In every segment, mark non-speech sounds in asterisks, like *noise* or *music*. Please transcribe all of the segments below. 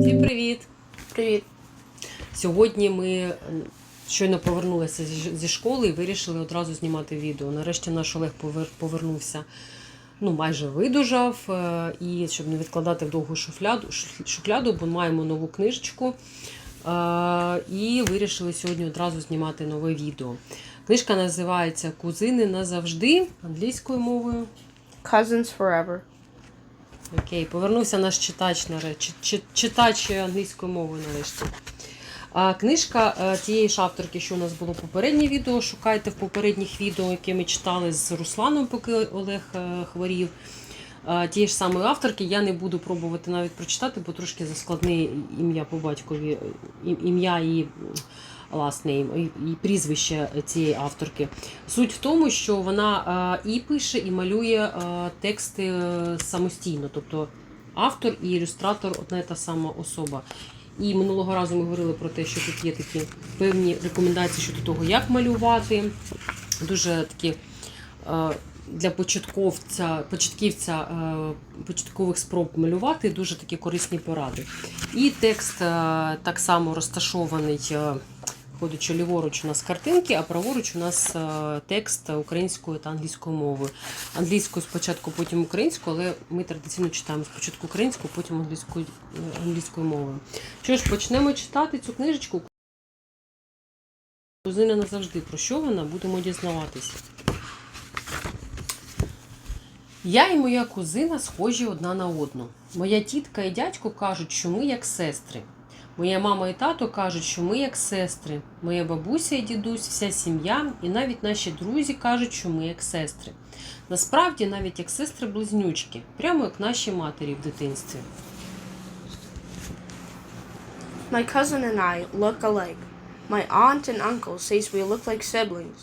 Всім привіт! Привіт. Сьогодні ми е, щойно повернулися зі- школи і вирішили одразу знімати відео. Нарешті наш Олег повернувся, ну майже видужав. е, І щоб не відкладати в довгу шуфляду, шухляду, бо маємо нову книжечку. Е, І вирішили сьогодні одразу знімати нове відео. Книжка називається Кузини назавжди англійською мовою. Cousins forever. Окей, повернувся наш читач нарешті. Читач англійською мовою нарешті. Книжка е, тієї ж авторки, що у нас було попереднє відео. Шукайте в попередніх відео, яке ми читали з Русланом, поки Олег е, хворів. Е, Тієї ж самої авторки я не буду пробувати навіть прочитати, бо трошки заскладне ім'я по батькові, ім'я і name, і- прізвище цієї авторки. Суть в тому, що вона е, і пише, і малює е, тексти е, самостійно. Тобто автор і ілюстратор одна і та сама особа. І минулого разу ми говорили про те, що тут є такі певні рекомендації щодо того, як малювати. Дуже такі для початковця, початківця початкових спроб малювати дуже такі корисні поради. І текст так само розташований. Ходячи ліворуч у нас картинки, а праворуч у нас е, текст українською та англійською мовою. Англійською спочатку, потім українською, але ми традиційно читаємо спочатку українською, потім англійською, е, англійською мовою. Що ж, почнемо читати цю книжечку. Кузина назавжди про що вона? Будемо дізнаватися. Я і моя кузина схожі одна на одну. Моя тітка і дядько кажуть, що ми як сестри. Моя мама і тато кажуть, що ми як сестри. Моя бабуся і дідусь, вся сім'я, і навіть наші друзі кажуть, що ми як сестри. Насправді, навіть як сестри-близнючки, прямо як наші матері в дитинстві. My cousin and I look alike. My aunt and uncle says we look like siblings.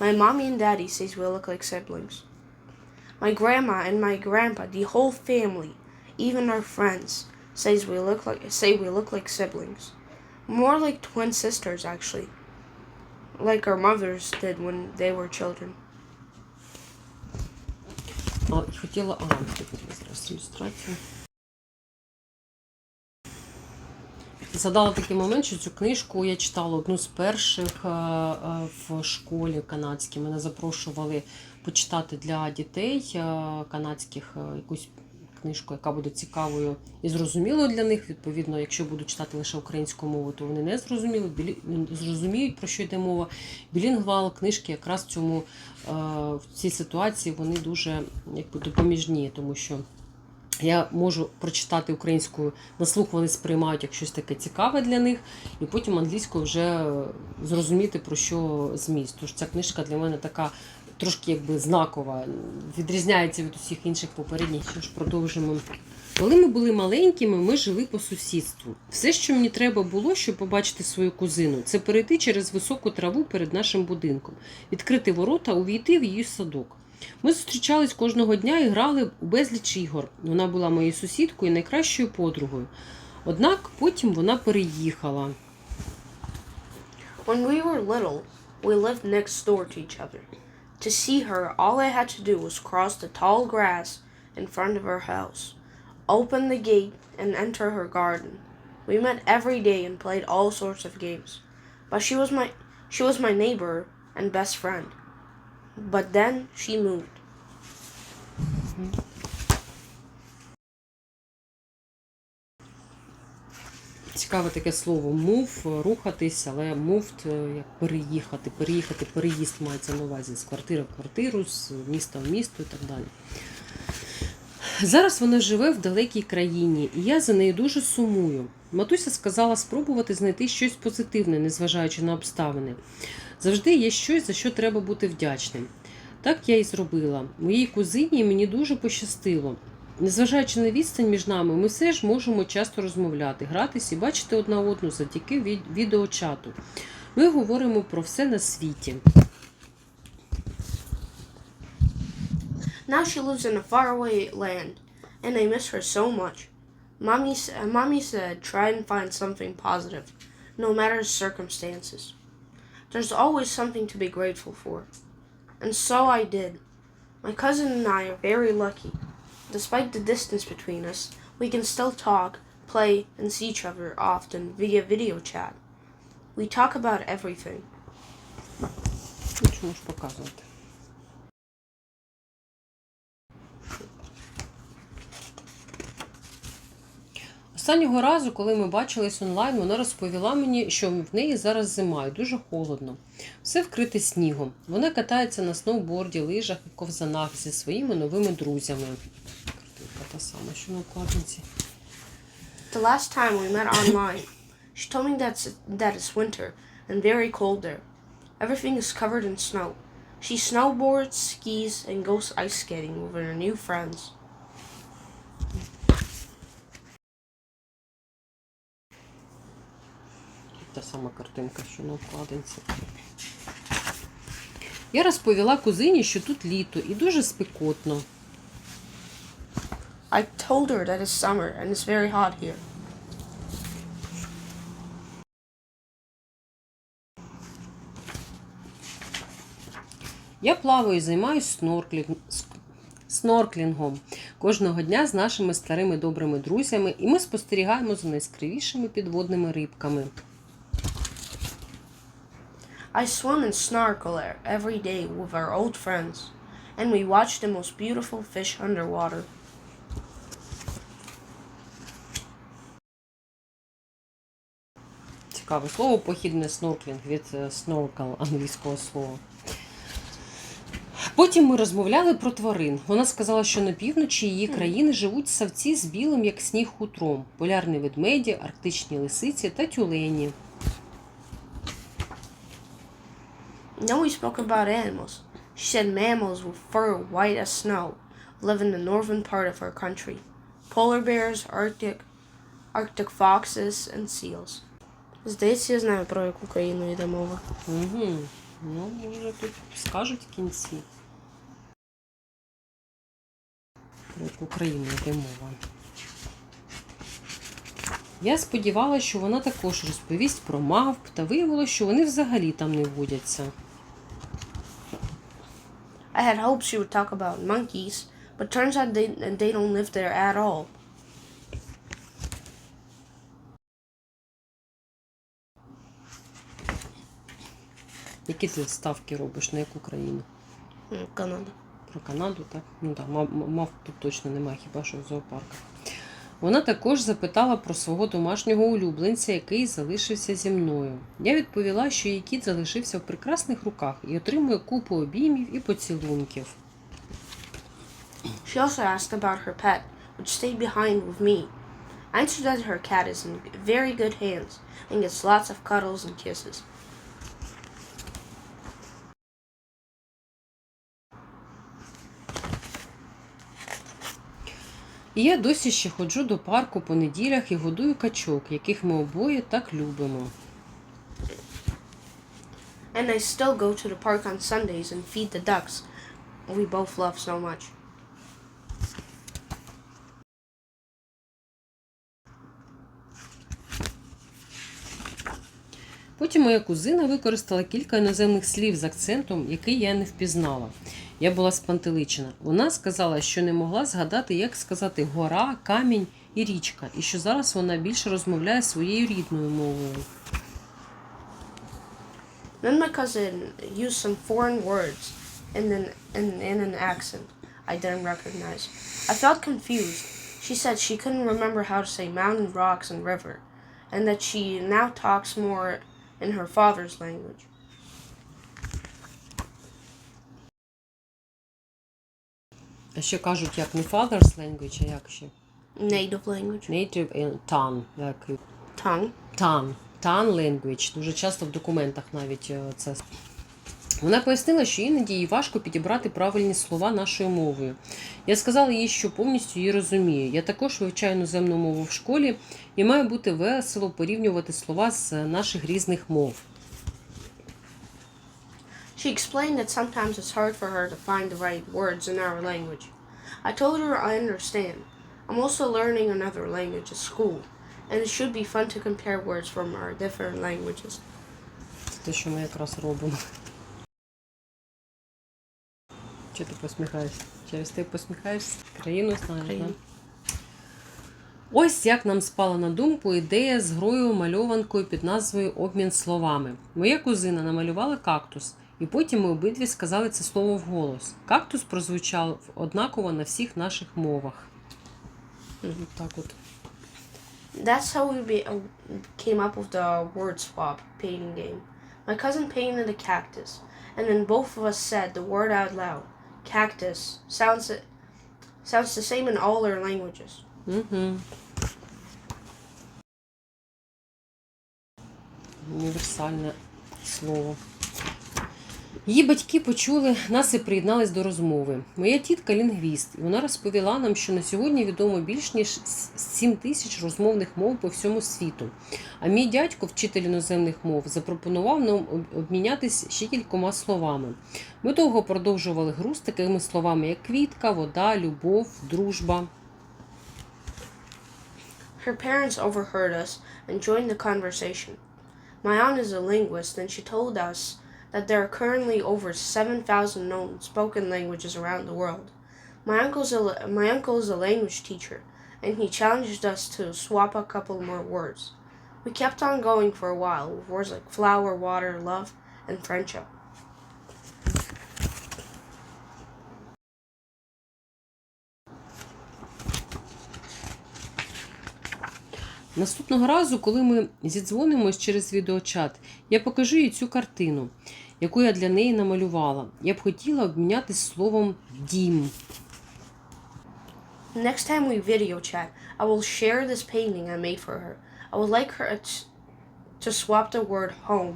My mommy and daddy says we look like siblings. My grandma and my grandpa, the whole family, even our friends, says we look like say we look like siblings. More like twin sisters actually. Like our mothers did when they were children. А, і хотіла. А, зараз ілюстрацію. Згадала такий момент, що цю книжку я читала одну з перших е, е, в школі канадській. Мене запрошували почитати для дітей е, канадських якусь книжку, яка буде цікавою і зрозумілою для них. Відповідно, якщо буду читати лише українську мову, то вони не зрозуміли, білі... зрозуміють, про що йде мова. Білінгвал книжки якраз в цьому е, в цій ситуації вони дуже якби допоміжні, тому що. Я можу прочитати українською на слух, вони сприймають як щось таке цікаве для них, і потім англійською вже е, зрозуміти про що зміст. Тож ця книжка для мене така трошки якби знакова, відрізняється від усіх інших попередніх. Що ж продовжимо. Коли ми були маленькими, ми жили по сусідству. Все, що мені треба було, щоб побачити свою кузину, це перейти через високу траву перед нашим будинком, відкрити ворота, увійти в її садок. Ми зустрічались кожного дня і грали у безліч ігор. Вона була моєю сусідкою і найкращою подругою. Однак потім вона переїхала. When we were little, we lived next door to each other. To see her, all I had to do was cross the tall grass in front of her house, open the gate, and enter her garden. We met every day and played all sorts of games. But she was my she was my neighbor and best friend. But then she moved. Mm-hmm. Цікаве таке слово move, рухатись, але moved, е, як переїхати, переїхати, переїзд мається на увазі з квартири в квартиру, з міста в місто і так далі. Зараз вона живе в далекій країні, і я за нею дуже сумую. Матуся сказала спробувати знайти щось позитивне, незважаючи на обставини. Завжди є щось, за що треба бути вдячним. Так я і зробила. Моїй кузині мені дуже пощастило. Незважаючи на відстань між нами, ми все ж можемо часто розмовляти, гратись і бачити одна одну завдяки від- відеочату. Ми говоримо про все на світі. Now she lives in a faraway land, and I miss her so much. Mommy, uh, Mommy said, try and find something positive, no matter the circumstances. There's always something to be grateful for. And so I did. My cousin and I are very lucky. Despite the distance between us, we can still talk, play, and see each other often via video chat. We talk about everything. Останнього разу, коли ми бачились онлайн, вона розповіла мені, що в неї зараз зима і дуже холодно. Все вкрите снігом. Вона катається на сноуборді, лижах і ковзанах зі своїми новими друзями. Та сама, що на вкладинці. The last time we met online, she told me that's, that it's winter and very cold there. Everything is covered in snow. She snowboards, skis, and goes ice skating with her new friends. Та сама картинка, що на вкладинці. Я розповіла кузині, що тут літо і дуже спекотно. I told her that it's summer and it's very hot here. Я плаваю і займаюся снорклінгом кожного дня з нашими старими добрими друзями, і ми спостерігаємо за найскравішими підводними рибками. I swim and snorkel every day with our old friends, and we watch the most beautiful fish underwater. Цікаве слово похідне снорклінг від е, snorkel англійського слова. Потім ми розмовляли про тварин. Вона сказала, що на півночі її країни живуть савці з білим, як сніг хутром, полярні ведмеді, арктичні лисиці та тюлені. Then we spoke about animals. She said mammals with fur white as snow live in the northern part of our country. Polar bears, Arctic, Arctic foxes, and seals. Здається, я знаю, про яку країну йде мова. Угу. Ну, може, тут скажуть в кінці. Про яку країну йде мова. Я сподівалася, що вона також розповість про мавп, та виявилося, що вони взагалі там не водяться. I had hoped she would talk about monkeys, but turns out they, they don't live there at all. Які ти ставки робиш, на яку країну? Hmm, Canada. Про Канаду, так? Ну так, мав, мав тут точно немає, хіба що в зоопарках. Вона також запитала про свого домашнього улюбленця, який залишився зі мною. Я відповіла, що її кіт залишився в прекрасних руках і отримує купу обіймів і поцілунків. She also asked about her pet, which stayed behind with me. I answered that her cat is in very good hands and gets lots of cuddles and kisses. І я досі ще ходжу до парку по неділях і годую качок, яких ми обоє так любимо. And I still go to the park on Sundays and feed the ducks we both love so much. Потім моя кузина використала кілька іноземних слів з акцентом, який я не впізнала. Я була спантеличена. Вона сказала, що не могла згадати, як сказати гора, камінь і річка, і що зараз вона більше розмовляє своєю рідною мовою. Then my cousin used some foreign words in an, in, in an accent I didn't recognize. I felt confused. She said she couldn't remember how to say mountain, rocks, and river, and that she now talks more in her father's language. А ще кажуть, як не father's language, а як ще? Native language. Native and tongue. Як Tongue. tongue. Tongue language. Дуже часто в документах навіть е, це. Вона пояснила, що іноді їй важко підібрати правильні слова нашою мовою. Я сказала їй, що повністю її розумію. Я також вивчаю іноземну мову в школі і має бути весело порівнювати слова з наших різних мов. She explained that sometimes it's hard for her to find the right words in our language. I told her I understand. I'm also learning another language at school, and it should be fun to compare words from our different languages. Те, що ми якраз робимо. Чого ти посміхаєшся? Через ти посміхаєшся? Країну знаєш, так? Ось як нам спала на думку ідея з грою мальованкою під назвою Обмін словами. Моя кузина намалювала кактус, і потім ми обидві сказали це слово вголос. Кактус прозвучав однаково на всіх наших мовах. Так от. That's how we be, uh, came up with the word swap painting game. My cousin painted a cactus, and then both of us said the word out loud. Cactus sounds sounds the same in all our languages. Угу. Універсальне слово. Її батьки почули нас і приєднались до розмови. Моя тітка лінгвіст, і вона розповіла нам, що на сьогодні відомо більш ніж 7 тисяч розмовних мов по всьому світу. А мій дядько, вчитель іноземних мов, запропонував нам об- обмінятись ще кількома словами. Ми довго продовжували гру з такими словами, як квітка, вода, любов, дружба. Her parents overheard us and joined the conversation. My aunt is a linguist, and she told us that there are currently over 7,000 known spoken languages around the world. My uncle's a, my uncle is a language teacher, and he challenged us to swap a couple more words. We kept on going for a while with words like flower, water, love, and friendship. Наступного разу, коли ми зідзвонимось через відеочат, я покажу їй цю картину, яку я для неї намалювала. Я б хотіла обмінятися словом дім. Next time we video chat, I will share this painting I made for her. I would like her to swap the word home.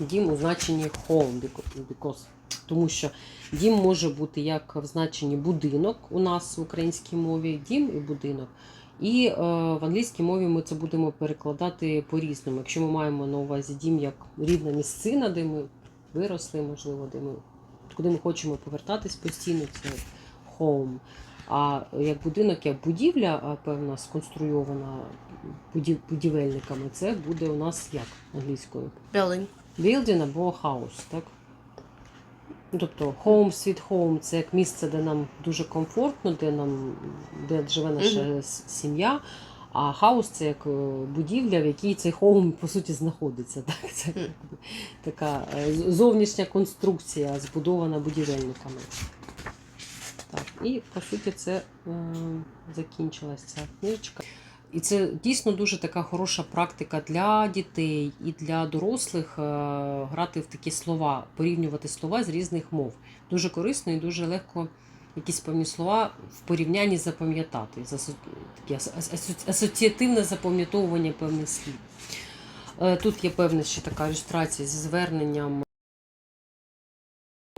Дім у значенні home, because. тому що дім може бути як в значенні будинок у нас в українській мові, дім і будинок. І е, в англійській мові ми це будемо перекладати по-різному. Якщо ми маємо на увазі дім як рідна місцина, де ми виросли, можливо, де ми, куди ми хочемо повертатись постійно, це home. А як будинок, як будівля, певна сконструйована будів- будівельниками, це буде у нас як англійською? Building. Building або house, так? Тобто home, sweet home це як місце, де нам дуже комфортно, де нам де живе наша с- сім'я. А хаус це як е, будівля, в якій цей хоум по суті знаходиться. *laughs* Так? Це така е, зовнішня конструкція, збудована будівельниками. Так, і по суті це е, закінчилась ця книжечка. І це дійсно дуже така хороша практика для дітей і для дорослих е, грати в такі слова, порівнювати слова з різних мов. Дуже корисно і дуже легко якісь певні слова в порівнянні запам'ятати. Таке ас- ас- асоціативне запам'ятовування певних слів. Е, Тут є певна ще така ілюстрація зі зверненням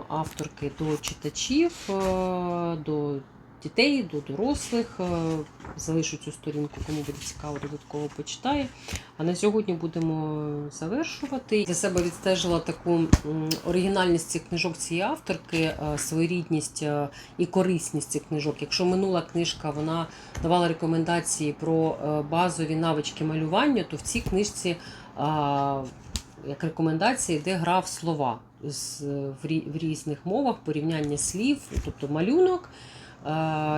авторки до читачів, е, до дітей, до дорослих. Е, Залишу цю сторінку, кому буде цікаво, додатково почитає. А на сьогодні будемо завершувати. Для себе відстежила таку оригінальність цих книжок цієї авторки, е, своєрідність е, і корисність цих книжок. Якщо минула книжка вона давала рекомендації про базові навички малювання, то в цій книжці як рекомендації, де грав слова в, рі- в різних мовах, порівняння слів, тобто малюнок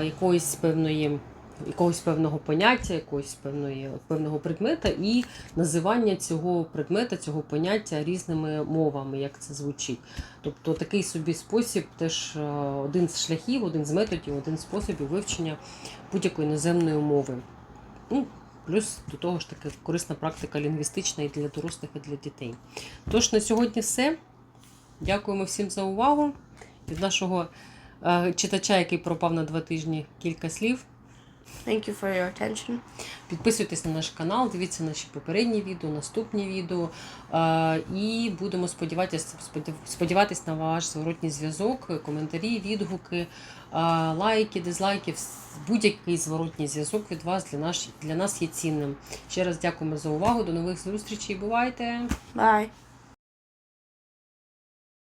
якоїсь певної. Якогось певного поняття, якогось певної, певного предмета, і називання цього предмета, цього поняття різними мовами, як це звучить. Тобто такий собі спосіб, теж е, один з шляхів, один з методів, один з способів вивчення будь-якої іноземної мови. Ну, плюс до того ж таки корисна практика лінгвістична і для дорослих, і для дітей. Тож на сьогодні все. Дякуємо всім за увагу. Від нашого е, читача, який пропав на два тижні кілька слів. Thank you for your attention. Підписуйтесь на наш канал, дивіться наші попередні відео, наступні відео. Е, І будемо сподіватися, сподів- сподіватись на ваш зворотній зв'язок, коментарі, відгуки, е, лайки, дизлайки. Будь-який зворотній зв'язок від вас для нас, для нас є цінним. Ще раз дякуємо за увагу. До нових зустрічей. Бувайте! Bye.